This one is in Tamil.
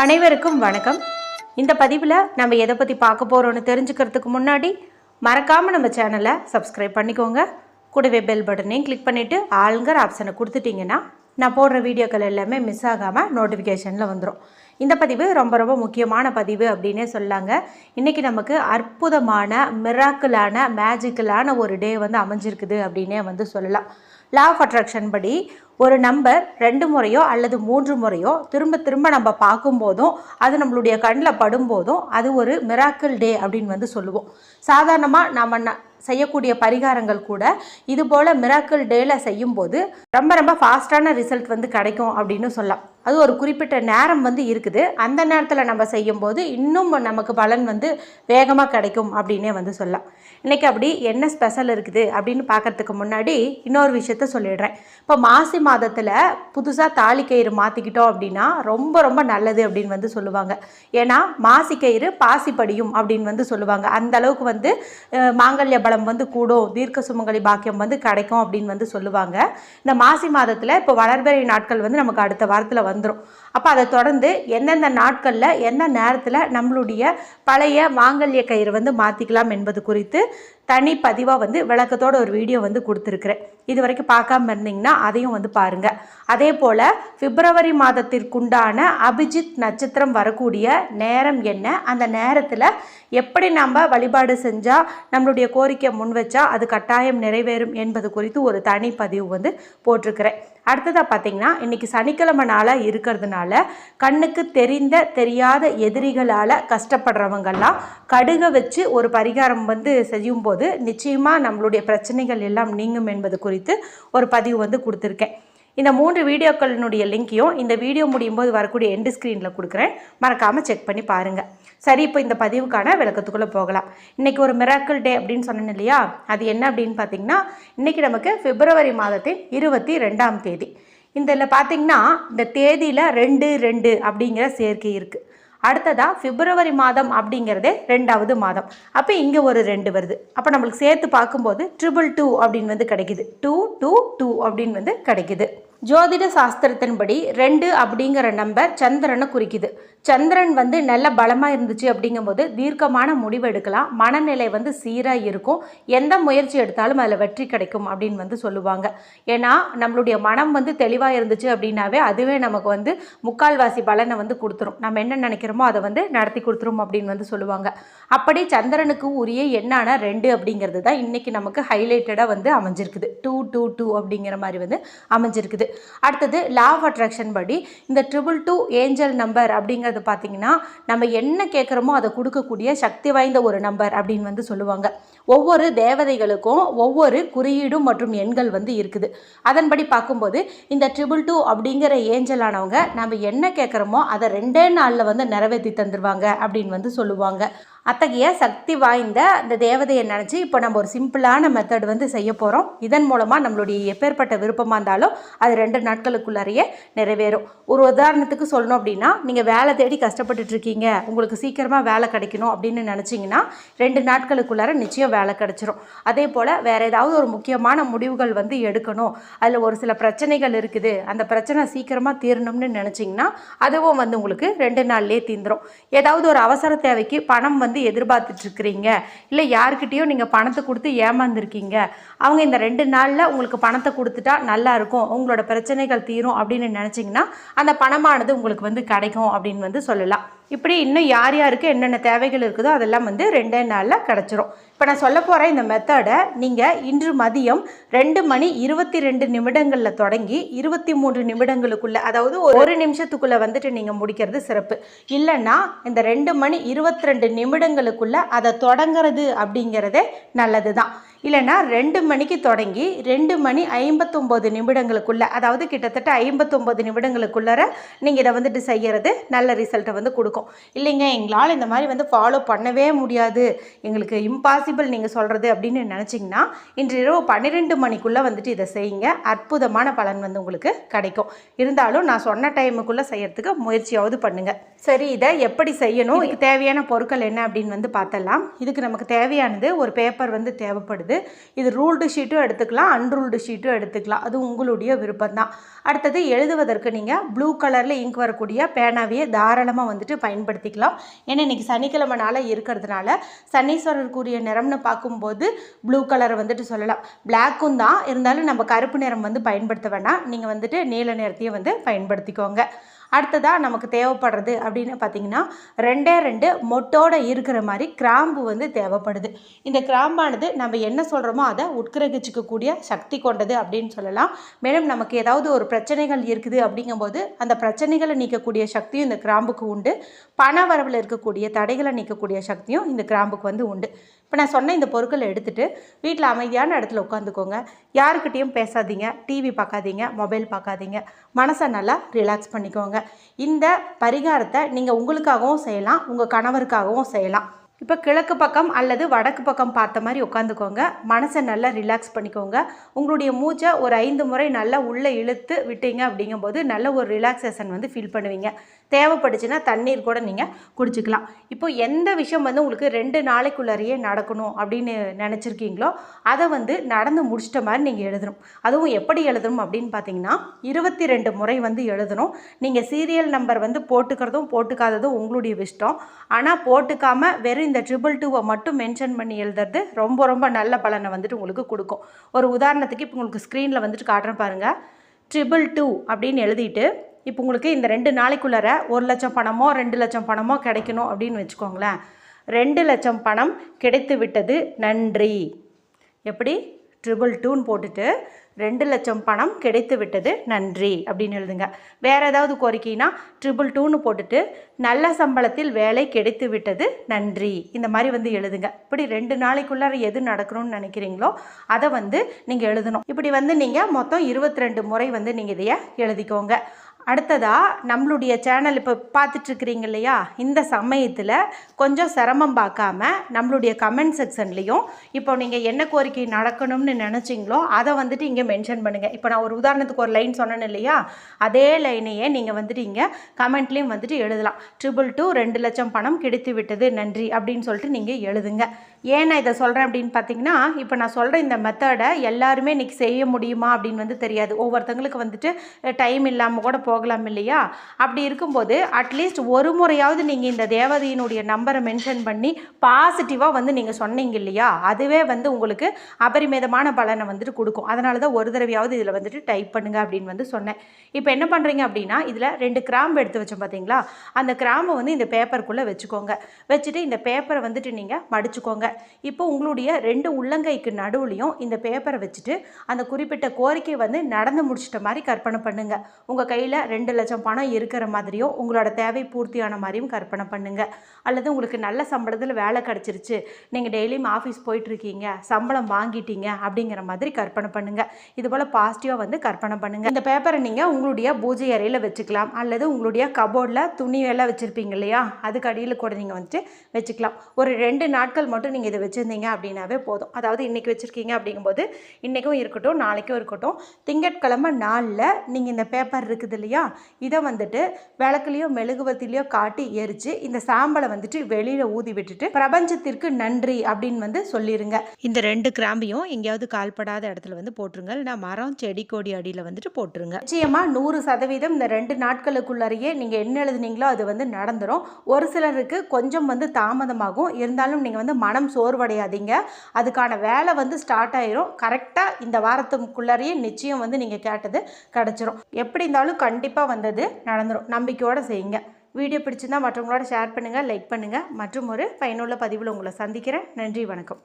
அனைவருக்கும் வணக்கம். இந்த பதிவில் நம்ம எதை பற்றி பார்க்க போகிறோம்னு தெரிஞ்சுக்கிறதுக்கு முன்னாடி மறக்காமல் நம்ம சேனலை சப்ஸ்கிரைப் பண்ணிக்கோங்க. கூடவே பெல் பட்டனையும் கிளிக் பண்ணிவிட்டு ஆளுங்கிற ஆப்ஷனை கொடுத்துட்டிங்கன்னா நான் போடுற வீடியோக்கள் எல்லாமே மிஸ் ஆகாமல் நோட்டிஃபிகேஷனில் வந்துடும் இந்த பதிவு ரொம்ப ரொம்ப முக்கியமான பதிவு அப்படின்னே சொல்லாங்க. இன்றைக்கி நமக்கு அற்புதமான மிராக்கிளான மேஜிக்கலான ஒரு டே வந்து அமைஞ்சிருக்குது அப்படின்னே வந்து சொல்லலாம். லா ஆஃப் அட்ராக்ஷன் படி ஒரு நம்பர் ரெண்டு முறையோ அல்லது மூன்று முறையோ திரும்ப திரும்ப நம்ம பார்க்கும்போதும் அது நம்மளுடைய கண்ணில் படும்போதும் அது ஒரு மிராக்கிள் டே அப்படின்னு வந்து சொல்லுவோம். சாதாரணமாக நம்ம ந செய்யக்கூடிய பரிகாரங்கள் கூட இது போல் மிராக்கிள் டேயில் செய்யும்போது ரொம்ப ரொம்ப ஃபாஸ்ட்டான ரிசல்ட் வந்து கிடைக்கும் அப்படின்னு சொல்லலாம். அது ஒரு குறிப்பிட்ட நேரம் வந்து இருக்குது. அந்த நேரத்தில் நம்ம செய்யும்போது இன்னும் நமக்கு பலன் வந்து வேகமாக கிடைக்கும் அப்படின்னே வந்து சொல்லலாம். இன்றைக்கி அப்படி என்ன ஸ்பெஷல் இருக்குது அப்படின்னு பார்க்கறதுக்கு முன்னாடி இன்னொரு விஷயத்த சொல்லிடுறேன். இப்போ மாசி மாதத்தில் புதுசாக தாலி கயிறு மாற்றிக்கிட்டோம் அப்படின்னா ரொம்ப ரொம்ப நல்லது அப்படின்னு வந்து சொல்லுவாங்க. ஏன்னா மாசி கயிறு பாசி படியும் அப்படின்னு வந்து சொல்லுவாங்க. அந்த அளவுக்கு வந்து மாங்கல்ய பலம் வந்து கூடும் தீர்க்க சுமங்கலி பாக்கியம் வந்து கிடைக்கும் அப்படின்னு வந்து சொல்லுவாங்க. இந்த மாசி மாதத்தில் இப்போ வளர்பிறை நாட்கள் வந்து நமக்கு அடுத்த வாரத்தில் வந்துடும் அப்போ அதை தொடர்ந்து எந்தெந்த நாட்களில் எந்த நேரத்தில் நம்மளுடைய பழைய மாங்கல்ய கயிறு வந்து மாற்றிக்கலாம் என்பது குறித்து தனி பதிவாக வந்து விளக்கத்தோட ஒரு வீடியோ வந்து கொடுத்துருக்குறேன். இது வரைக்கும் பார்க்காம இருந்தீங்கன்னா அதையும் வந்து பாருங்கள் அதே போல் பிப்ரவரி மாதத்திற்குண்டான அபிஜித் நட்சத்திரம் வரக்கூடிய நேரம் என்ன? அந்த நேரத்தில் எப்படி நம்ம வழிபாடு செஞ்சால் நம்மளுடைய கோரிக்கை முன் வச்சா அது கட்டாயம் நிறைவேறும் என்பது குறித்து ஒரு தனி பதிவு வந்து போட்டிருக்கிறேன். அடுத்ததாக பார்த்தீங்கன்னா இன்றைக்கி சனிக்கிழமை நாளாக இருக்கிறதுனால கண்ணுக்கு தெரிந்த தெரியாத எதிரிகளால் கஷ்டப்படுறவங்கெல்லாம் கடுகை வச்சு ஒரு பரிகாரம் வந்து செய்யும்போது நிச்சயமாக நம்மளுடைய பிரச்சனைகள் எல்லாம் நீங்கும் என்பது குறித்து ஒரு பதிவு வந்து கொடுத்துருக்கேன். இந்த மூன்று வீடியோக்களினுடைய லிங்க்கையும் இந்த வீடியோ முடியும் போது வரக்கூடிய எண்டு ஸ்க்ரீனில் கொடுக்குறேன். மறக்காமல் செக் பண்ணி பாருங்கள் சரி இப்போ இந்த பதிவுக்கான விளக்கத்துக்குள்ளே போகலாம். இன்றைக்கி ஒரு மிராக்கிள் டே அப்படின்னு சொன்னேன் இல்லையா? அது என்ன அப்படின்னு பார்த்தீங்கன்னா இன்றைக்கி நமக்கு பிப்ரவரி மாதத்தின் இருபத்தி ரெண்டாம் தேதி. இந்த இதில் பார்த்தீங்கன்னா இந்த தேதியில் ரெண்டு ரெண்டு அப்படிங்கிற சேர்க்கை இருக்குது அடுத்ததாக பிப்ரவரி மாதம் அப்படிங்கிறதே ரெண்டாவது மாதம். அப்போ இங்கே ஒரு ரெண்டு வருது. அப்போ நம்மளுக்கு சேர்த்து பார்க்கும்போது ட்ரிபிள் டூ அப்படின்னு வந்து கிடைக்குது. டூ டூ டூ அப்படின்னு வந்து கிடைக்குது. ஜோதிட சாஸ்திரத்தின்படி ரெண்டு அப்படிங்கிற நம்பர் சந்திரனை குறிக்குது. சந்திரன் வந்து நல்ல பலமாக இருந்துச்சு அப்படிங்கும்போது தீர்க்கமான முடிவு எடுக்கலாம். மனநிலை வந்து சீராக இருக்கும். எந்த முயற்சி எடுத்தாலும் அதில் வெற்றி கிடைக்கும் அப்படின்னு வந்து சொல்லுவாங்க. ஏன்னா நம்மளுடைய மனம் வந்து தெளிவாக இருந்துச்சு அப்படின்னாவே அதுவே நமக்கு வந்து முக்கால்வாசி பலனை வந்து கொடுத்துரும். நம்ம என்ன நினைக்கிறோமோ அதை வந்து நடத்தி கொடுத்துரும் அப்படின்னு வந்து சொல்லுவாங்க. அப்படி சந்திரனுக்கு உரிய எண்ணான ரெண்டு அப்படிங்கிறது தான் இன்றைக்கி நமக்கு ஹைலைட்டடாக வந்து அமைஞ்சிருக்குது. டூ டூ டூ அப்படிங்கிற மாதிரி வந்து அமைஞ்சிருக்குது. அடுத்தது லா ஆஃப் அட்ராக்ஷன் படி இந்த ட்ரிபிள் டூ ஏஞ்சல் நம்பர் அப்படிங்கிறது பார்த்தீங்கன்னா நம்ம என்ன கேட்குறோமோ அதை கொடுக்கக்கூடிய சக்தி வாய்ந்த ஒரு நம்பர் அப்படின்னு வந்து சொல்லுவாங்க. ஒவ்வொரு தேவதைகளுக்கும் ஒவ்வொரு குறியீடும் மற்றும் எண்கள் வந்து இருக்குது. அதன்படி பார்க்கும்போது இந்த ட்ரிபிள் டூ அப்படிங்கிற ஏஞ்சலானவங்க நம்ம என்ன கேட்குறோமோ அதை ரெண்டே நாளில் வந்து நிறைவேற்றி தந்துடுவாங்க அப்படின்னு வந்து சொல்லுவாங்க. அத்தகைய சக்தி வாய்ந்த அந்த தேவதையை நினச்சி இப்போ நம்ம ஒரு சிம்பிளான மெத்தட் வந்து செய்ய போகிறோம் இதன் மூலமாக நம்மளுடைய எப்பேற்பட்ட விருப்பமாக இருந்தாலும் அது ரெண்டு நாட்களுக்குள்ளாரையே நிறைவேறும். ஒரு உதாரணத்துக்கு சொல்லணும் அப்படின்னா நீங்கள் வேலை தேடி கஷ்டப்பட்டுட்டு இருக்கீங்க. உங்களுக்கு சீக்கிரமாக வேலை கிடைக்கணும் அப்படின்னு நினச்சிங்கன்னா ரெண்டு நாட்களுக்குள்ளார நிச்சயம் வேலை கிடைச்சிரும். அதே போல் வேறு ஏதாவது ஒரு முக்கியமான முடிவுகள் வந்து எடுக்கணும். அதில் ஒரு சில பிரச்சனைகள் இருக்குது. அந்த பிரச்சனை சீக்கிரமாக தீரணும்னு நினச்சிங்கன்னா அதுவும் வந்து உங்களுக்கு ரெண்டு நாள்லேயே தீந்துடும் ஏதாவது ஒரு அவசர தேவைக்கு பணம் வந்து எதிர்பார்த்துட்டு இருக்கிறீங்க இல்லை யாருக்கிட்டேயும் நீங்கள் பணத்தை கொடுத்து ஏமாந்துருக்கீங்க? அவங்க இந்த ரெண்டு நாளில் உங்களுக்கு பணத்தை கொடுத்துட்டா நல்லா இருக்கும் உங்களோட பிரச்சனைகள் தீரும் அப்படின்னு நினச்சிங்கன்னா அந்த பணமானது உங்களுக்கு வந்து கிடைக்கும் அப்படின்னு வந்து சொல்லலாம். இப்படி இன்னும் யார் யாருக்கு என்னென்ன தேவைகள் இருக்குதோ அதெல்லாம் வந்து ரெண்டே நாளில் கிடச்சிரும். இப்போ நான் சொல்ல போகிற இந்த மெத்தடை நீங்கள் இன்று மதியம் ரெண்டு மணி இருபத்தி ரெண்டு நிமிடங்களில் தொடங்கி இருபத்தி மூன்று நிமிடங்களுக்குள்ளே அதாவது ஒரு நிமிஷத்துக்குள்ளே வந்துட்டு நீங்கள் முடிக்கிறது சிறப்பு. இல்லைன்னா இந்த ரெண்டு மணி இருபத்தி ரெண்டு நிமிடங்களுக்குள்ளே அதை தொடங்குறது அப்படிங்கிறதே நல்லது தான் இல்லைன்னா ரெண்டு மணிக்கு தொடங்கி ரெண்டு மணி ஐம்பத்தொம்போது நிமிடங்களுக்குள்ள அதாவது கிட்டத்தட்ட ஐம்பத்தொம்போது நிமிடங்களுக்குள்ளார நீங்கள் இதை வந்துட்டு செய்கிறது நல்ல ரிசல்ட்டை வந்து கொடுக்கும். இல்லைங்க எங்களால் இந்த மாதிரி வந்து ஃபாலோ பண்ணவே முடியாது. எங்களுக்கு இம்பாசிபிள் நீங்கள் சொல்கிறது அப்படின்னு நினச்சிங்கன்னா இன்று இரவு பன்னிரெண்டு மணிக்குள்ளே வந்துட்டு இதை செய்யுங்க. அற்புதமான பலன் வந்து உங்களுக்கு கிடைக்கும். இருந்தாலும் நான் சொன்ன டைமுக்குள்ளே செய்யறதுக்கு முயற்சியாவது பண்ணுங்கள் சரி இதை எப்படி செய்யணும்? இதுக்கு தேவையான பொருட்கள் என்ன அப்படின்னு வந்து பார்த்தலாம் இதுக்கு நமக்கு தேவையானது ஒரு பேப்பர் வந்து தேவைப்படுது. வருது இது ரூல்டு ஷீட்டும் எடுத்துக்கலாம் அன்ரூல்டு ஷீட்டும் எடுத்துக்கலாம். அது உங்களுடைய விருப்பம்தான். அடுத்தது எழுதுவதற்கு நீங்கள் ப்ளூ கலரில் இங்க் வரக்கூடிய பேனாவையே தாராளமாக வந்துட்டு பயன்படுத்திக்கலாம். ஏன்னா இன்றைக்கி சனிக்கிழமை நாளாக இருக்கிறதுனால சனீஸ்வரருக்குரிய நிறம்னு பார்க்கும்போது ப்ளூ கலரை வந்துட்டு சொல்லலாம். பிளாக்கும் தான். இருந்தாலும் நம்ம கருப்பு நிறம் வந்து பயன்படுத்த வேணாம். நீங்கள் வந்துட்டு நீல நிறத்தையும் வந்து பயன்படுத்திக்கோங்க. அடுத்ததாக நமக்கு தேவைப்படுறது அப்படின்னு பார்த்தீங்கன்னா ரெண்டே ரெண்டு மொட்டோட இருக்கிற மாதிரி கிராம்பு வந்து தேவைப்படுது. இந்த கிராம்பானது நம்ம என்ன சொல்கிறோமோ அதை உட்கிரகிச்சிக்கக்கூடிய சக்தி கொண்டது அப்படின்னு சொல்லலாம். மேலும் நமக்கு ஏதாவது ஒரு பிரச்சனைகள் இருக்குது அப்படிங்கும்போது அந்த பிரச்சனைகளை நீக்கக்கூடிய சக்தியும் இந்த கிராம்புக்கு உண்டு. பண வரவில் இருக்கக்கூடிய தடைகளை நீக்கக்கூடிய சக்தியும் இந்த கிராம்புக்கு வந்து உண்டு. இப்போ நான் சொன்ன இந்த பொருட்களை எடுத்துகிட்டு வீட்டில் அமைதியான இடத்துல உட்காந்துக்கோங்க. யாருக்கிட்டேயும் பேசாதீங்க. டிவி பார்க்காதீங்க. மொபைல் பார்க்காதீங்க. மனசை நல்லா ரிலாக்ஸ் பண்ணிக்கோங்க. இந்த பரிகாரத்தை நீங்கள் உங்களுக்காகவும் செய்யலாம். உங்கள் கணவருக்காகவும் செய்யலாம். இப்போ கிழக்கு பக்கம் அல்லது வடக்கு பக்கம் பார்த்த மாதிரி உட்காந்துக்கோங்க. மனசை நல்லா ரிலாக்ஸ் பண்ணிக்கோங்க. உங்களுடைய மூச்சை ஒரு ஐந்து முறை நல்லா உள்ளே இழுத்து விட்டீங்க அப்படிங்கும்போது நல்ல ஒரு ரிலாக்ஸேஷன் வந்து ஃபீல் பண்ணுவீங்க. தேவைப்படுச்சுன்னா தண்ணீர் கூட நீங்கள் குடிச்சிக்கலாம். இப்போ எந்த விஷயம் வந்து உங்களுக்கு ரெண்டு நாளைக்குள்ளாரையே நடக்கணும் அப்படின்னு நினச்சிருக்கீங்களோ அதை வந்து நடந்து முடிச்சிட்ட மாதிரி நீங்கள் எழுதணும். அதுவும் எப்படி எழுதணும் அப்படின்னு பார்த்தீங்கன்னா இருபத்தி ரெண்டு முறை வந்து எழுதணும். நீங்கள் சீரியல் நம்பர் வந்து போட்டுக்கிறதும் போட்டுக்காததும் உங்களுடைய இஷ்டம். ஆனால் போட்டுக்காமல் வெறும் இந்த ட்ரிபிள் டூவை மட்டும் மென்ஷன் பண்ணி எழுதுறது ரொம்ப ரொம்ப நல்ல பலனை வந்துட்டு உங்களுக்கு கொடுக்கும். ஒரு உதாரணத்துக்கு இப்போ உங்களுக்கு ஸ்க்ரீனில் வந்துட்டு காட்டுறேன் பாருங்கள் ட்ரிபிள் டூ அப்படின்னு எழுதிட்டு இப்போ உங்களுக்கு இந்த ரெண்டு நாளைக்குள்ளார ஒரு லட்சம் பணமோ ரெண்டு லட்சம் பணமோ கிடைக்கணும் அப்படின்னு வச்சுக்கோங்களேன். ரெண்டு லட்சம் பணம் கிடைத்து விட்டது. நன்றி. எப்படி? ட்ரிபிள் டூன்னு போட்டுட்டு ரெண்டு லட்சம் பணம் கிடைத்து விட்டது. நன்றி அப்படின்னு எழுதுங்க. வேறு ஏதாவது கோரிக்கைனா ட்ரிபிள் டூன்னு போட்டுட்டு நல்ல சம்பளத்தில் வேலை கிடைத்து விட்டது. நன்றி. இந்த மாதிரி வந்து எழுதுங்க. இப்படி ரெண்டு நாளைக்குள்ளார எது நடக்கணும்னு நினைக்கிறீங்களோ அதை வந்து நீங்கள் எழுதணும். இப்படி வந்து நீங்கள் மொத்தம் இருபத்தி ரெண்டு முறை வந்து நீங்கள் இதைய எழுதிக்கோங்க. அடுத்ததாக நம்மளுடைய சேனல் இப்போ பார்த்துட்ருக்குறீங்க இல்லையா இந்த சமயத்தில் கொஞ்சம் சிரமம் பார்க்காம நம்மளுடைய கமெண்ட் செக்ஷன்லேயும் இப்போ நீங்கள் என்ன கோரிக்கை நடக்கணும்னு நினச்சிங்களோ அதை வந்துட்டு இங்கே மென்ஷன் பண்ணுங்கள் இப்போ நான் ஒரு உதாரணத்துக்கு ஒரு லைன் சொன்னேன் இல்லையா? அதே லைனையே நீங்கள் வந்துட்டு இங்கே கமெண்ட்லேயும் வந்துட்டு எழுதலாம். ட்ரிபிள் டூ ரெண்டு லட்சம் பணம் கிடைத்து விட்டது நன்றி அப்படின்னு சொல்லிட்டு நீங்கள் எழுதுங்க. ஏன் நான் இதை சொல்கிறேன் அப்படின்னு பார்த்தீங்கன்னா இப்போ நான் சொல்கிற இந்த மெத்தடை எல்லாருமே இன்றைக்கி செய்ய முடியுமா அப்படின்னு வந்து தெரியாது. ஒவ்வொருத்தங்களுக்கு வந்துட்டு டைம் இல்லாமல் கூட போகலாம் இல்லையா? அப்படி இருக்கும்போது அட்லீஸ்ட் ஒரு முறையாவது நீங்கள் இந்த தேவதையினுடைய நம்பரை மென்ஷன் பண்ணி பாசிட்டிவாக வந்து நீங்கள் சொன்னீங்க இல்லையா? அதுவே வந்து உங்களுக்கு அபரிமிதமான பலனை வந்துட்டு கொடுக்கும். அதனால தான் ஒரு தடவையாவது இதில் வந்துட்டு டைப் பண்ணுங்கள் அப்படின்னு வந்து சொன்னேன். இப்போ என்ன பண்ணுறீங்க அப்படின்னா இதில் ரெண்டு கிராம்பு எடுத்து வச்சோம் பார்த்தீங்களா அந்த கிராம்பை வந்து இந்த பேப்பருக்குள்ளே வச்சுக்கோங்க. வச்சுட்டு இந்த பேப்பரை வந்துட்டு நீங்கள் மடிச்சுக்கோங்க. இப்போ உங்களுடைய ரெண்டு உள்ளங்கைக்கு நடுவுலையும் இந்த பேப்பரை வச்சுட்டு அந்த குறிப்பிட்ட கோரிக்கை வந்து நடந்து முடிச்சிட்ட மாதிரி கற்பனை பண்ணுங்க. உங்கள் கையில் ரெண்டு லட்சம் பணம் இருக்கிற மாதிரியும் உங்களோட தேவை பூர்த்தியான மாதிரியும் கற்பனை பண்ணுங்க. அல்லது உங்களுக்கு நல்ல சம்பளத்தில் வேலை கிடச்சிருச்சு. நீங்கள் டெய்லியும் ஆஃபீஸ் போயிட்டுருக்கீங்க. சம்பளம் வாங்கிட்டீங்க அப்படிங்கிற மாதிரி கற்பனை பண்ணுங்க. இது போல் பாசிட்டிவாக வந்து கற்பனை பண்ணுங்க. இந்த பேப்பரை நீங்கள் உங்களுடைய பூஜை அறையில் வச்சுக்கலாம். அல்லது உங்களுடைய கபோர்டில் துணியெல்லாம் வச்சுருப்பீங்க இல்லையா? அதுக்கு அடியில் கூட நீங்கள் வந்துட்டு வச்சுக்கலாம். ஒரு ரெண்டு நாட்கள் மட்டும் நீங்கள் இதை வச்சுருந்தீங்க அப்படின்னாவே போதும். அதாவது இன்றைக்கி வச்சுருக்கீங்க அப்படிங்கும்போது இன்றைக்கும் இருக்கட்டும் நாளைக்கும் இருக்கட்டும். திங்கட்கிழமை நாளில் நீங்கள் இந்த பேப்பர் இருக்குது இல்லையா? இதை வந்துட்டு விளக்குலேயோ மெழுகுவத்திலையோ காட்டி எரித்து இந்த சாம்பலை வந்துட்டு வெளியில் ஊதி விட்டுட்டு பிரபஞ்சத்திற்கு நன்றி அப்படின்னு வந்து சொல்லிடுங்க இந்த ரெண்டு கிராம்பையும் எங்கேயாவது கால்படாத இடத்துல வந்து போட்டுருங்க. இல்லைனா மரம் செடி கொடி அடியில் வந்துட்டு போட்டுருங்க. நிச்சயமாக நூறு சதவீதம் இந்த ரெண்டு நாட்களுக்குள்ளாரையே நீங்கள் என்ன எழுதுனீங்களோ அது வந்து நடந்துடும் ஒரு சிலருக்கு கொஞ்சம் வந்து தாமதமாகும். இருந்தாலும் நீங்கள் வந்து மனம் சோர்வடையாதீங்க. அதுக்கான வேலை வந்து ஸ்டார்ட் ஆயிரும். கரெக்டாக இந்த வாரத்துக்குள்ளாரையே நிச்சயம் வந்து நீங்கள் கேட்டது கிடச்சிரும். எப்படி இருந்தாலும் கண்டிப்பாக வந்தது நடந்துடும் நம்பிக்கையோடு செய்யுங்க. வீடியோ பிடிச்சிருந்தா மற்றவங்களோட ஷேர் பண்ணுங்கள் லைக் பண்ணுங்கள் மற்றும் ஒரு பயனுள்ள பதிவில் உங்களை சந்திக்கிறேன். நன்றி வணக்கம்.